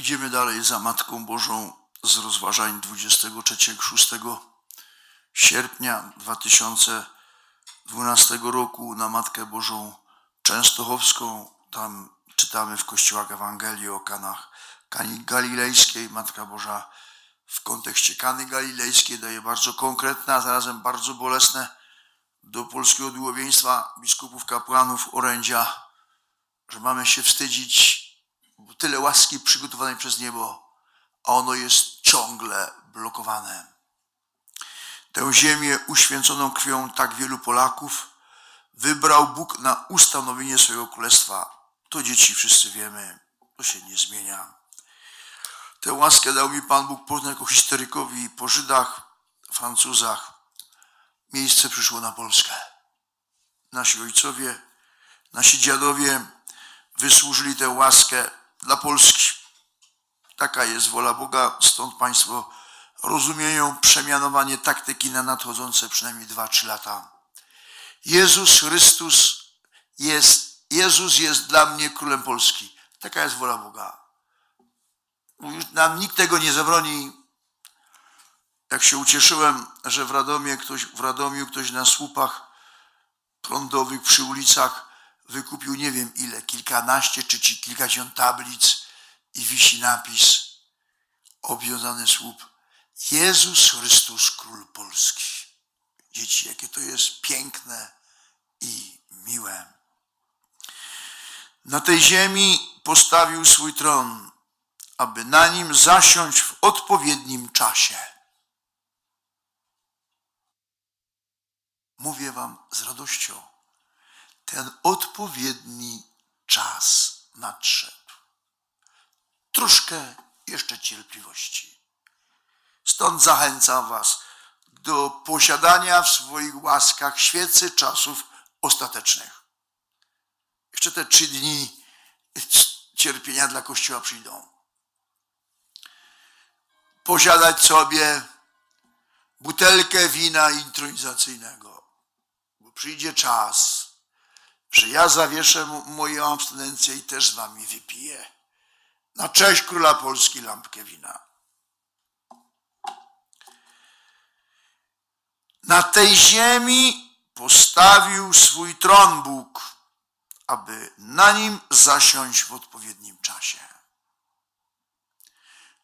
Idziemy dalej za Matką Bożą z rozważań 23-6 sierpnia 2012 roku na Matkę Bożą Częstochowską. Tam czytamy w kościołach Ewangelii o kanach Galilejskiej. Matka Boża w kontekście Kany Galilejskiej daje bardzo konkretne, a zarazem bardzo bolesne do polskiego dułowieństwa biskupów, kapłanów orędzia, że mamy się wstydzić, tyle łaski przygotowanej przez niebo, a ono jest ciągle blokowane. Tę ziemię uświęconą krwią tak wielu Polaków wybrał Bóg na ustanowienie swojego królestwa. To dzieci wszyscy wiemy, to się nie zmienia. Tę łaskę dał mi Pan Bóg poznać jako historykowi po Żydach, Francuzach. Miejsce przyszło na Polskę. Nasi ojcowie, nasi dziadowie wysłużyli tę łaskę dla Polski. Taka jest wola Boga, stąd Państwo rozumieją przemianowanie taktyki na nadchodzące przynajmniej 2-3 lata. Jezus Chrystus jest, Jezus jest dla mnie królem Polski. Taka jest wola Boga. Już Nam nikt tego nie zabroni. Jak się ucieszyłem, że w Radomie ktoś, w Radomiu ktoś na słupach prądowych przy ulicach wykupił nie wiem ile, kilkanaście czy kilkadziesiąt tablic i wisi napis, obwiązany słup. Jezus Chrystus, Król Polski. Dzieci, jakie to jest piękne i miłe. Na tej ziemi postawił swój tron, aby na nim zasiąść w odpowiednim czasie. Mówię wam z radością, ten odpowiedni czas nadszedł. Troszkę jeszcze cierpliwości. Stąd zachęcam Was do posiadania w swoich łaskach świecy czasów ostatecznych. Jeszcze te trzy dni cierpienia dla Kościoła przyjdą. Posiadać sobie butelkę wina intronizacyjnego, bo przyjdzie czas, że ja zawieszę mo- moją abstynencję i też z Wami wypiję. Na cześć Króla Polski lampkę wina. Na tej ziemi postawił swój tron Bóg, aby na nim zasiąść w odpowiednim czasie.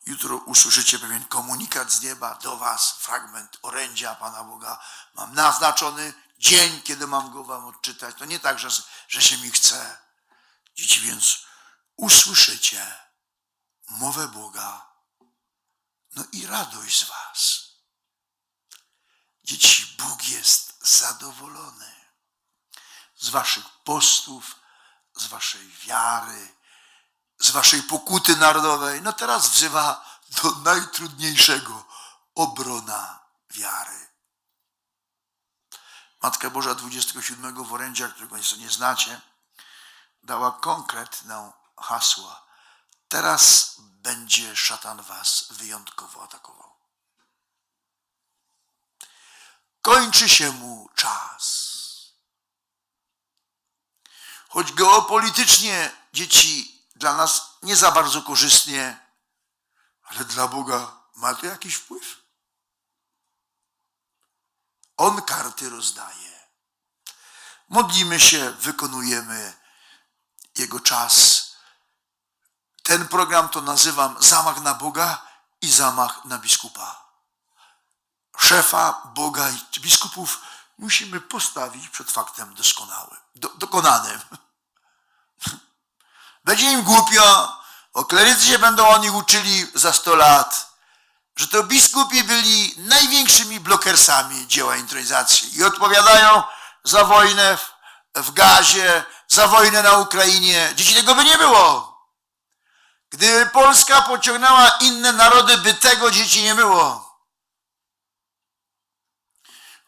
Jutro usłyszycie pewien komunikat z nieba do Was, fragment orędzia Pana Boga. Mam naznaczony dzień, kiedy mam go Wam odczytać. To nie tak, że, że się mi chce. Dzieci, więc usłyszycie mowę Boga, no i radość z Was. Dzieci, Bóg jest zadowolony z Waszych postów, z Waszej wiary, z Waszej pokuty narodowej. No teraz wzywa do najtrudniejszego obrona wiary. Matka Boża 27 w orędziach, którego Państwo nie znacie, dała konkretne hasła. Teraz będzie szatan was wyjątkowo atakował. Kończy się mu czas. Choć geopolitycznie dzieci dla nas nie za bardzo korzystnie, ale dla Boga ma to jakiś wpływ. On karty rozdaje. Modlimy się, wykonujemy Jego czas. Ten program to nazywam zamach na Boga i zamach na biskupa. Szefa Boga i biskupów musimy postawić przed faktem doskonałym, do, dokonanym. Będzie im głupio, o się będą o nich uczyli za 100 lat, że to biskupi byli największymi blokersami dzieła intronizacji i odpowiadają za wojnę w, gazie, za wojnę na Ukrainie. Dzieci tego by nie było. Gdyby Polska pociągnęła inne narody, by tego dzieci nie było.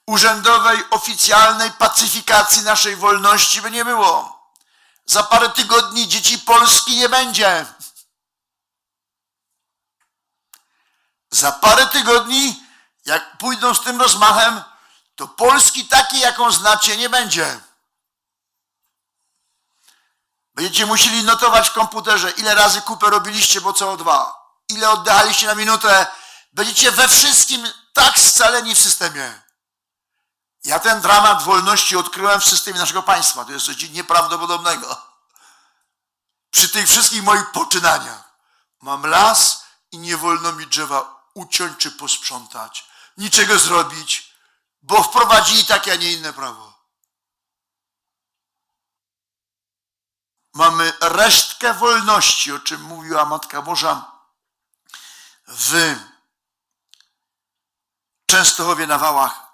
Urzędowej, oficjalnej pacyfikacji naszej wolności by nie było. Za parę tygodni dzieci Polski nie będzie. Za parę tygodni, jak pójdą z tym rozmachem, to Polski takiej, jaką znacie, nie będzie. Będziecie musieli notować w komputerze, ile razy kupę robiliście, bo CO2, ile oddaliście na minutę. Będziecie we wszystkim tak scaleni w systemie. Ja ten dramat wolności odkryłem w systemie naszego państwa. To jest coś nieprawdopodobnego. Przy tych wszystkich moich poczynaniach mam las i nie wolno mi drzewa uciąć czy posprzątać, niczego zrobić, bo wprowadzili takie, a nie inne prawo. Mamy resztkę wolności, o czym mówiła Matka Boża w Częstochowie na Wałach.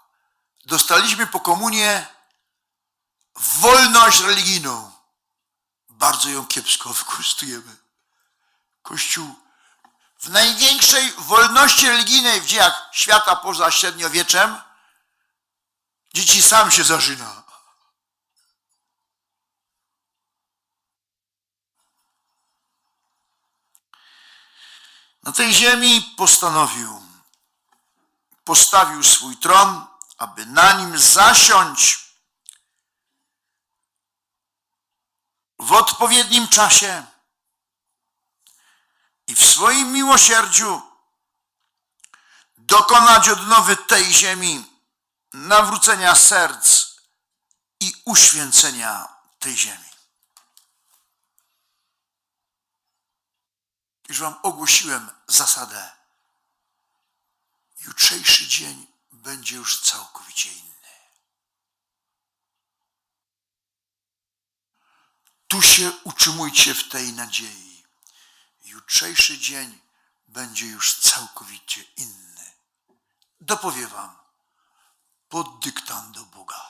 Dostaliśmy po komunie wolność religijną. Bardzo ją kiepsko wykorzystujemy. Kościół w największej wolności religijnej w dziejach świata poza średniowieczem dzieci sam się zażyna. Na tej ziemi postanowił, postawił swój tron, aby na nim zasiąść w odpowiednim czasie i w swoim miłosierdziu dokonać odnowy tej ziemi, nawrócenia serc i uświęcenia tej ziemi. Już wam ogłosiłem zasadę. Jutrzejszy dzień będzie już całkowicie inny. Tu się utrzymujcie w tej nadziei. Jutrzejszy dzień będzie już całkowicie inny. Dopowie wam pod dyktando Boga.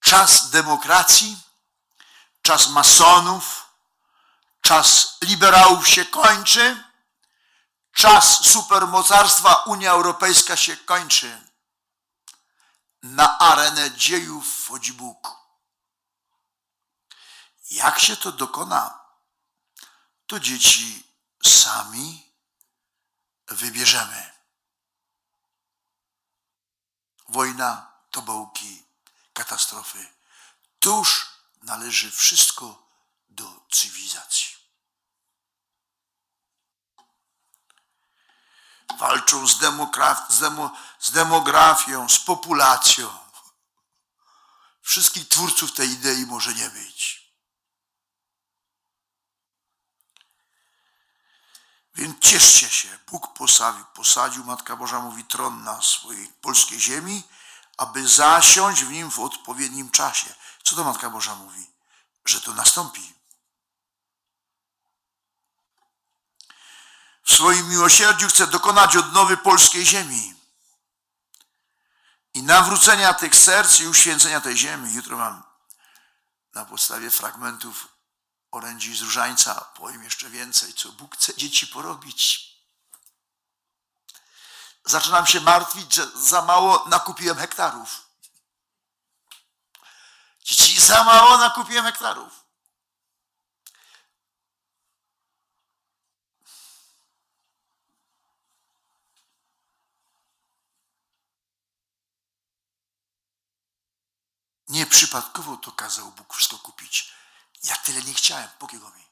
Czas demokracji, czas masonów, czas liberałów się kończy, czas supermocarstwa Unia Europejska się kończy. Na arenę dziejów wchodzi Bóg. Jak się to dokona, to dzieci sami wybierzemy. Wojna, tobołki, katastrofy. Tuż należy wszystko do cywilizacji. Walczą z, demokraf- z, demo- z demografią, z populacją. Wszystkich twórców tej idei może nie być. Więc cieszcie się. Bóg posadził, posadził, Matka Boża mówi, tron na swojej polskiej ziemi, aby zasiąść w nim w odpowiednim czasie. Co to Matka Boża mówi? Że to nastąpi. W swoim miłosierdziu chce dokonać odnowy polskiej ziemi i nawrócenia tych serc i uświęcenia tej ziemi. Jutro mam na podstawie fragmentów orędzi z Różańca, powiem jeszcze więcej, co Bóg chce dzieci porobić. Zaczynam się martwić, że za mało nakupiłem hektarów. Dzieci, za mało nakupiłem hektarów. Nieprzypadkowo to kazał Bóg wszystko kupić. Ja tyle nie chciałem, pokiego mi.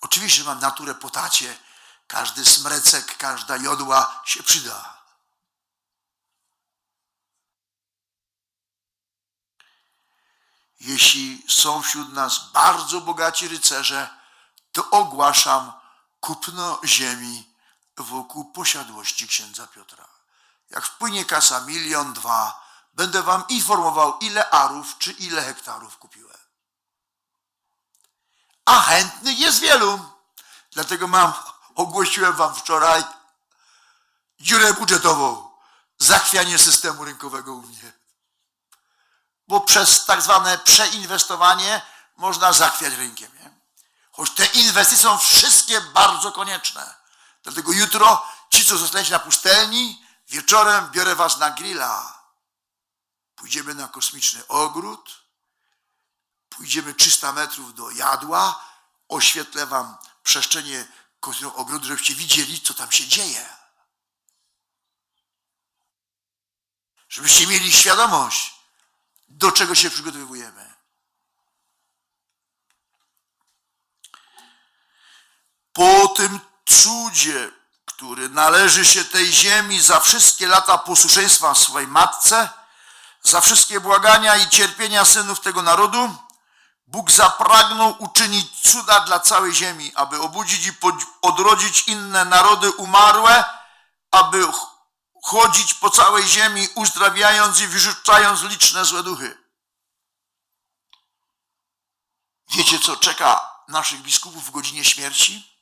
Oczywiście mam naturę potacie. Każdy smrecek, każda jodła się przyda. Jeśli są wśród nas bardzo bogaci rycerze, to ogłaszam kupno ziemi wokół posiadłości księdza Piotra. Jak wpłynie kasa milion, dwa, będę wam informował, ile arów czy ile hektarów kupiłem. A chętnych jest wielu. Dlatego mam, ogłosiłem wam wczoraj dziurę budżetową, zachwianie systemu rynkowego u mnie. Bo przez tak zwane przeinwestowanie można zachwiać rynkiem. Nie? Choć te inwestycje są wszystkie bardzo konieczne. Dlatego jutro ci, co zostaliście na pustelni, wieczorem biorę was na grilla. Pójdziemy na kosmiczny ogród, pójdziemy 300 metrów do jadła, oświetlę wam przestrzenie ogrodu, żebyście widzieli, co tam się dzieje. Żebyście mieli świadomość, do czego się przygotowujemy. Po tym cudzie, który należy się tej ziemi za wszystkie lata posłuszeństwa swojej matce, za wszystkie błagania i cierpienia synów tego narodu, Bóg zapragnął uczynić cuda dla całej ziemi, aby obudzić i odrodzić inne narody umarłe, aby ch- chodzić po całej ziemi, uzdrawiając i wyrzucając liczne złe duchy. Wiecie, co czeka naszych biskupów w godzinie śmierci?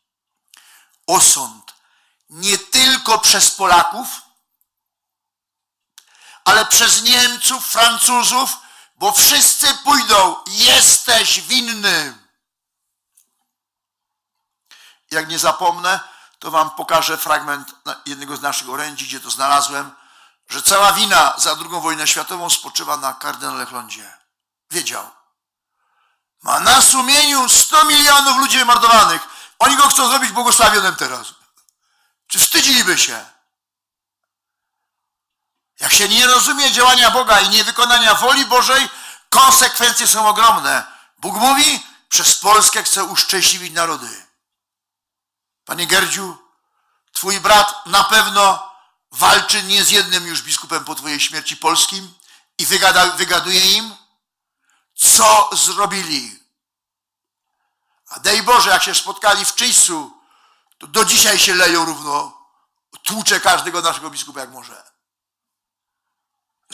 Osąd nie tylko przez Polaków, ale przez Niemców, Francuzów, bo wszyscy pójdą, jesteś winny. Jak nie zapomnę, to wam pokażę fragment jednego z naszych orędzi, gdzie to znalazłem, że cała wina za II wojnę światową spoczywa na kardynale Chlądzie. Wiedział. Ma na sumieniu 100 milionów ludzi wymordowanych. Oni go chcą zrobić błogosławionym teraz. Czy wstydziliby się? Jak się nie rozumie działania Boga i niewykonania woli Bożej, konsekwencje są ogromne. Bóg mówi, przez Polskę chce uszczęśliwić narody. Panie Gerdziu, twój brat na pewno walczy nie z jednym już biskupem po twojej śmierci polskim i wygada, wygaduje im, co zrobili. A dej Boże, jak się spotkali w Czyjsu, to do dzisiaj się leją równo. Tłucze każdego naszego biskupa jak może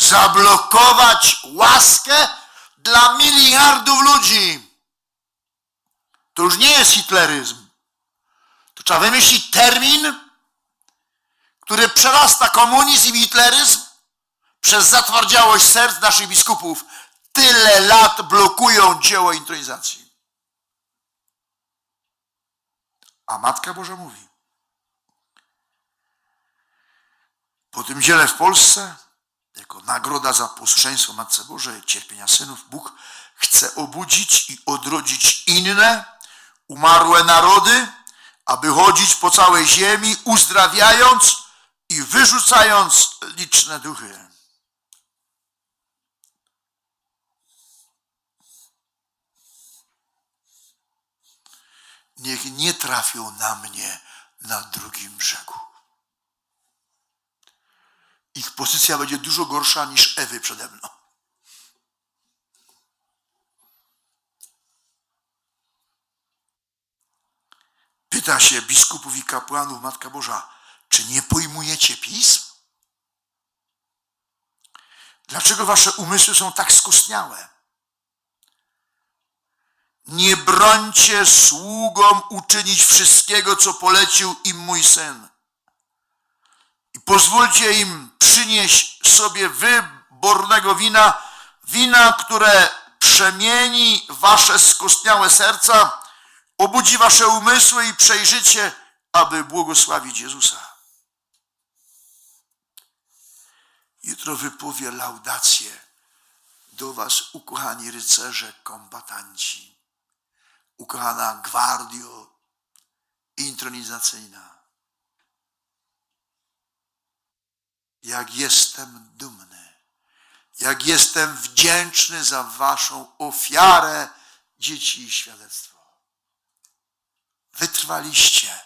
zablokować łaskę dla miliardów ludzi. To już nie jest hitleryzm. To trzeba wymyślić termin, który przerasta komunizm i hitleryzm przez zatwardziałość serc naszych biskupów. Tyle lat blokują dzieło intronizacji. A Matka Boża mówi, po tym dziele w Polsce nagroda za posłuszeństwo Matce Bożej, cierpienia synów, Bóg chce obudzić i odrodzić inne, umarłe narody, aby chodzić po całej ziemi, uzdrawiając i wyrzucając liczne duchy. Niech nie trafią na mnie na drugim brzegu ich pozycja będzie dużo gorsza niż Ewy przede mną. Pyta się biskupów i kapłanów Matka Boża, czy nie pojmujecie pism? Dlaczego wasze umysły są tak skostniałe? Nie brońcie sługom uczynić wszystkiego, co polecił im mój syn pozwólcie im przynieść sobie wybornego wina, wina, które przemieni wasze skostniałe serca, obudzi wasze umysły i przejrzycie, aby błogosławić Jezusa. Jutro wypowie laudację do was, ukochani rycerze, kombatanci, ukochana gwardio intronizacyjna. Jak jestem dumny, jak jestem wdzięczny za Waszą ofiarę, dzieci i świadectwo. Wytrwaliście.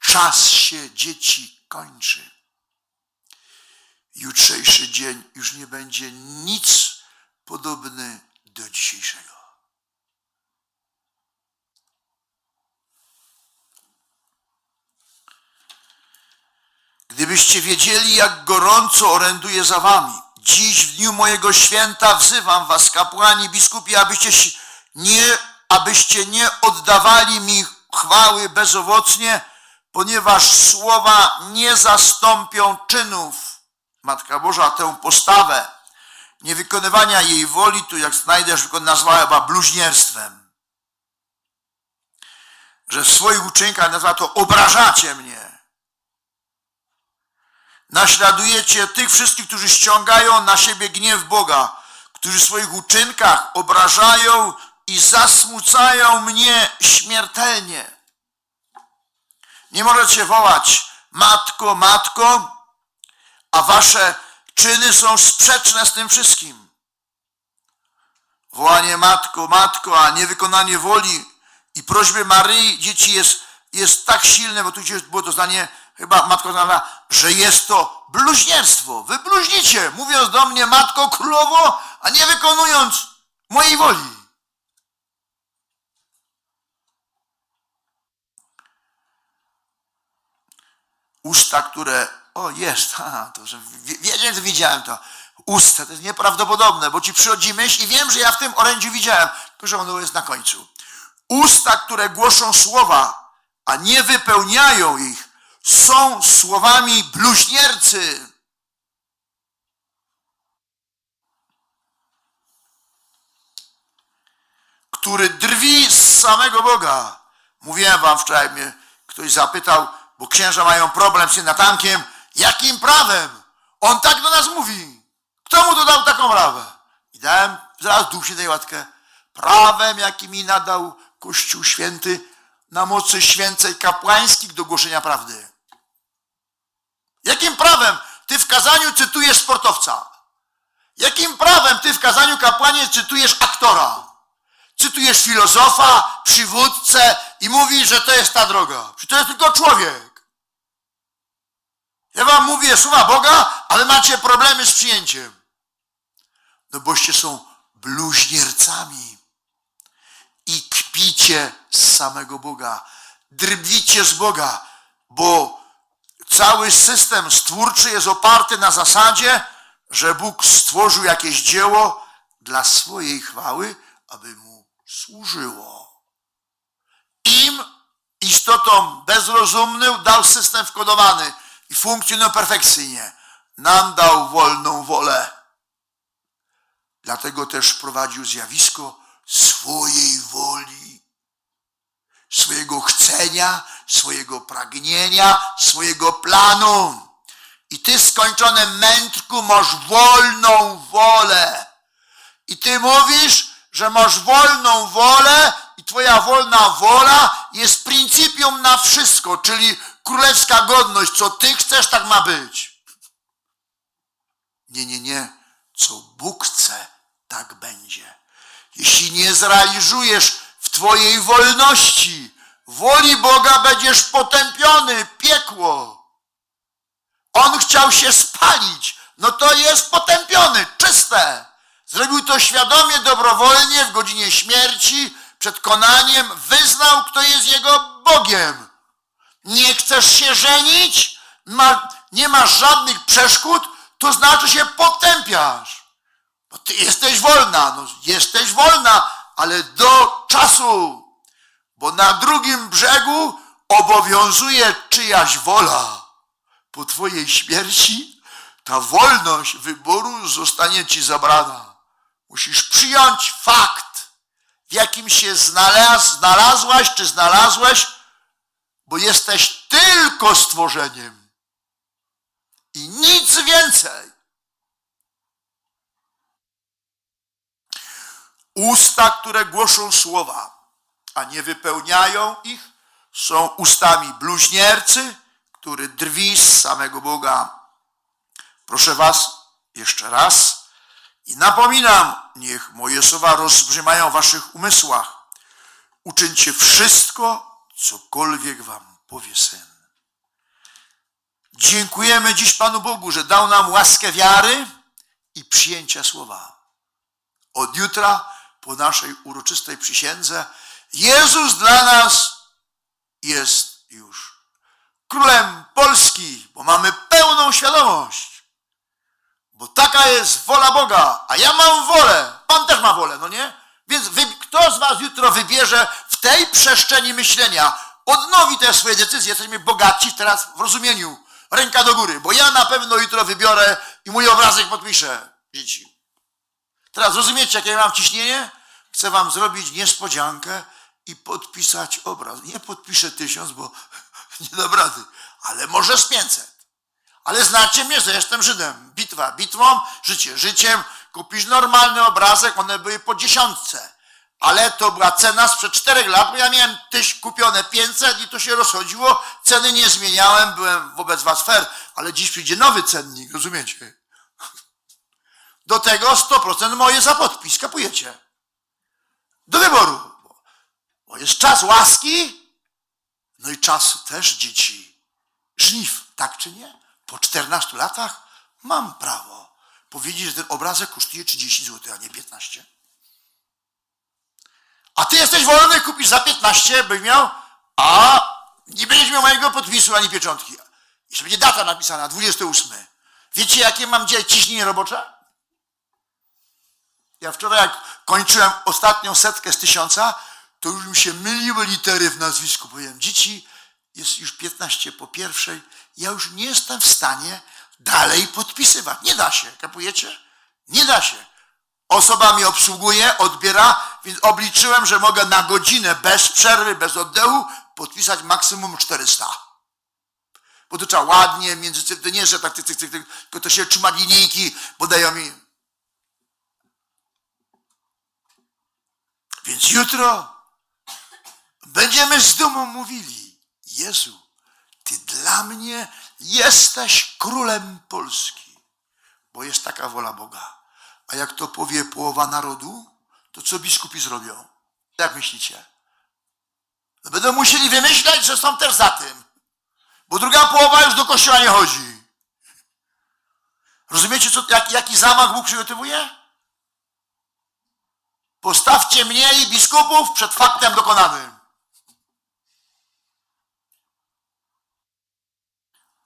Czas się dzieci kończy. Jutrzejszy dzień już nie będzie nic podobny do dzisiejszego. Gdybyście wiedzieli, jak gorąco oręduję za wami. Dziś, w dniu mojego święta, wzywam was, kapłani, biskupi, abyście nie, abyście nie oddawali mi chwały bezowocnie, ponieważ słowa nie zastąpią czynów. Matka Boża tę postawę niewykonywania jej woli, tu jak znajdziesz, nazwała chyba bluźnierstwem. Że w swoich uczynkach nazywa to obrażacie mnie naśladujecie tych wszystkich, którzy ściągają na siebie gniew Boga, którzy w swoich uczynkach obrażają i zasmucają mnie śmiertelnie. Nie możecie wołać matko, matko, a wasze czyny są sprzeczne z tym wszystkim. wołanie matko, matko, a niewykonanie woli i prośby Maryi dzieci jest, jest tak silne, bo tu gdzieś było to zdanie, chyba matka znała, że jest to bluźnierstwo. Wy bluźnicie, mówiąc do mnie matko królowo, a nie wykonując mojej woli. Usta, które, o jest, ha, to że wie- wiedziałem, widziałem to. Usta, to jest nieprawdopodobne, bo ci przychodzi myśl i wiem, że ja w tym orędziu widziałem, tylko że ono jest na końcu. Usta, które głoszą słowa, a nie wypełniają ich, są słowami bluźniercy. który drwi z samego Boga. Mówiłem wam wczoraj, mnie ktoś zapytał, bo księża mają problem z Natankiem, jakim prawem? On tak do nas mówi. Kto mu to dał taką prawę? I dałem zaraz duch się tej łatkę. Prawem, jaki mi nadał Kościół Święty na mocy święcej kapłańskich do głoszenia prawdy. Jakim prawem ty w kazaniu cytujesz sportowca? Jakim prawem ty w kazaniu kapłanie cytujesz aktora? Cytujesz filozofa, przywódcę i mówisz, że to jest ta droga. Przecież to jest tylko człowiek. Ja wam mówię słowa Boga, ale macie problemy z przyjęciem. No boście są bluźniercami i kpicie z samego Boga. Drbicie z Boga, bo cały system stwórczy jest oparty na zasadzie, że Bóg stworzył jakieś dzieło dla swojej chwały, aby mu służyło. Im istotom bezrozumnym dał system wkodowany i funkcjonują perfekcyjnie. Nam dał wolną wolę. Dlatego też wprowadził zjawisko swojej woli, swojego chcenia, swojego pragnienia, swojego planu. I ty, skończony mędrku, masz wolną wolę. I ty mówisz, że masz wolną wolę i twoja wolna wola jest pryncypium na wszystko, czyli królewska godność. Co ty chcesz, tak ma być. Nie, nie, nie. Co Bóg chce, tak będzie. Jeśli nie zrealizujesz w twojej wolności woli Boga, będziesz potępiony, piekło. On chciał się spalić, no to jest potępiony, czyste. Zrobił to świadomie, dobrowolnie, w godzinie śmierci, przed konaniem, wyznał, kto jest jego Bogiem. Nie chcesz się żenić, ma, nie masz żadnych przeszkód, to znaczy się potępiasz. Bo ty jesteś wolna, no jesteś wolna, ale do czasu, bo na drugim brzegu obowiązuje czyjaś wola. Po twojej śmierci ta wolność wyboru zostanie ci zabrana. Musisz przyjąć fakt, w jakim się znalaz, znalazłaś czy znalazłeś, bo jesteś tylko stworzeniem i nic więcej. Usta, które głoszą słowa, a nie wypełniają ich, są ustami bluźniercy, który drwi z samego Boga. Proszę Was jeszcze raz i napominam, niech moje słowa rozbrzmiają w Waszych umysłach. Uczyńcie wszystko, cokolwiek Wam powie Syn. Dziękujemy dziś Panu Bogu, że dał nam łaskę wiary i przyjęcia słowa. Od jutra, po naszej uroczystej przysiędze, Jezus dla nas jest już królem Polski, bo mamy pełną świadomość. Bo taka jest wola Boga, a ja mam wolę. Pan też ma wolę, no nie? Więc wy, kto z was jutro wybierze w tej przestrzeni myślenia, odnowi te swoje decyzje, jesteśmy bogaci teraz w rozumieniu. Ręka do góry, bo ja na pewno jutro wybiorę i mój obrazek podpiszę dzieci. Teraz rozumiecie, jakie mam ciśnienie? Chcę wam zrobić niespodziankę i podpisać obraz. Nie podpiszę tysiąc, bo nie dam rady, ale może z 500. Ale znacie mnie, że jestem Żydem. Bitwa bitwą, życie życiem. Kupisz normalny obrazek, one były po dziesiątce. Ale to była cena sprzed czterech lat, bo ja miałem tyś kupione 500 i to się rozchodziło. Ceny nie zmieniałem, byłem wobec was fair, ale dziś przyjdzie nowy cennik, rozumiecie? Do tego 100% moje za podpis, kapujecie? do wyboru. Bo- jest czas łaski, no i czas też dzieci. Żniw, tak czy nie? Po 14 latach mam prawo powiedzieć, że ten obrazek kosztuje 30 zł, a nie 15. A ty jesteś wolny, kupisz za 15, byś miał, a nie będziesz miał mojego podpisu ani pieczątki. Jeszcze będzie data napisana, 28. Wiecie, jakie mam dzisiaj ciśnienie robocze? Ja wczoraj, jak kończyłem ostatnią setkę z tysiąca, to już mi się myliły litery w nazwisku. Powiem, dzieci, jest już 15 po pierwszej, ja już nie jestem w stanie dalej podpisywać. Nie da się, kapujecie? Nie da się. Osoba mnie obsługuje, odbiera, więc obliczyłem, że mogę na godzinę bez przerwy, bez oddechu podpisać maksimum 400. Bo to trzeba ładnie, między to nie, że tak, cyk, cyk, cyk, cyk, tylko to się trzyma linijki, bo dają mi. Więc jutro będziemy z dumą mówili, Jezu, Ty dla mnie jesteś królem Polski, bo jest taka wola Boga. A jak to powie połowa narodu, to co biskupi zrobią? Jak myślicie? No będą musieli wymyślać, że są też za tym, bo druga połowa już do kościoła nie chodzi. Rozumiecie, co, jak, jaki zamach Bóg przygotowuje? Postawcie mnie i biskupów przed faktem dokonanym.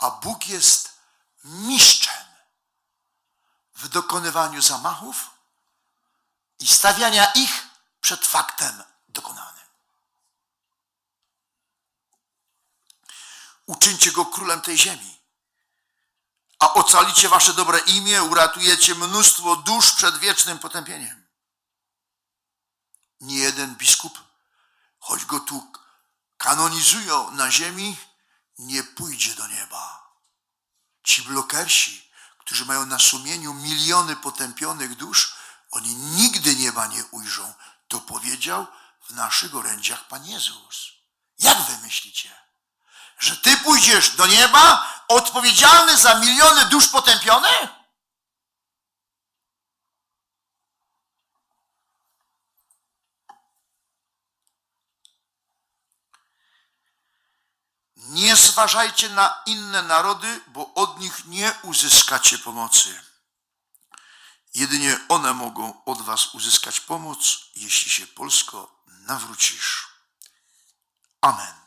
A Bóg jest mistrzem w dokonywaniu zamachów i stawiania ich przed faktem dokonanym. Uczyńcie go królem tej ziemi, a ocalicie wasze dobre imię, uratujecie mnóstwo dusz przed wiecznym potępieniem. Nie jeden biskup, choć go tu kanonizują na ziemi, nie pójdzie do nieba. Ci blokersi, którzy mają na sumieniu miliony potępionych dusz, oni nigdy nieba nie ujrzą. To powiedział w naszych orędziach Pan Jezus. Jak wy myślicie? Że ty pójdziesz do nieba odpowiedzialny za miliony dusz potępionych? Nie zważajcie na inne narody, bo od nich nie uzyskacie pomocy. Jedynie one mogą od was uzyskać pomoc, jeśli się Polsko nawrócisz. Amen.